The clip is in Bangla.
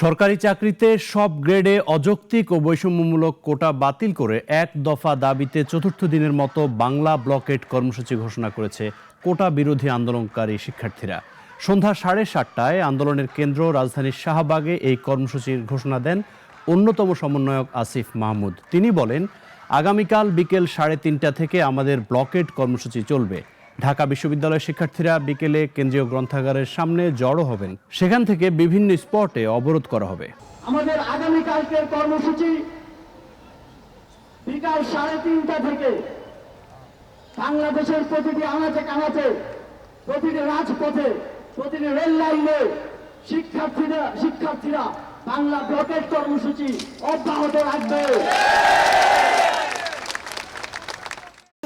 সরকারি চাকরিতে সব গ্রেডে অযৌক্তিক ও বৈষম্যমূলক কোটা বাতিল করে এক দফা দাবিতে চতুর্থ দিনের মতো বাংলা ব্লকেট কর্মসূচি ঘোষণা করেছে কোটা বিরোধী আন্দোলনকারী শিক্ষার্থীরা। সন্ধ্যা সাড়ে সাতটায় আন্দোলনের কেন্দ্র রাজধানীর শাহবাগে এই কর্মসূচির ঘোষণা দেন অন্যতম সমন্বয়ক আসিফ মাহমুদ। তিনি বলেন, আগামীকাল বিকেল সাড়ে তিনটা থেকে আমাদের ব্লকেট কর্মসূচি চলবে। ঢাকা বিশ্ববিদ্যালয়ের শিক্ষার্থীরা বিকেলে কেন্দ্রীয় গ্রন্থাগারের সামনে জড়ো হবেন। সেখান থেকে বিভিন্ন স্পটে অবরোধ করা হবে। আমাদের আগামীকালকের কর্মসূচি বিকাল সাড়ে তিনটা থেকে বাংলাদেশের প্রতিটি আনাচে কানাচে, প্রতিটি রাজপথে, প্রতিটি রেল লাইনে শিক্ষার্থীরা শিক্ষার্থীরা বাংলা ব্লকের কর্মসূচি অব্যাহত রাখবে।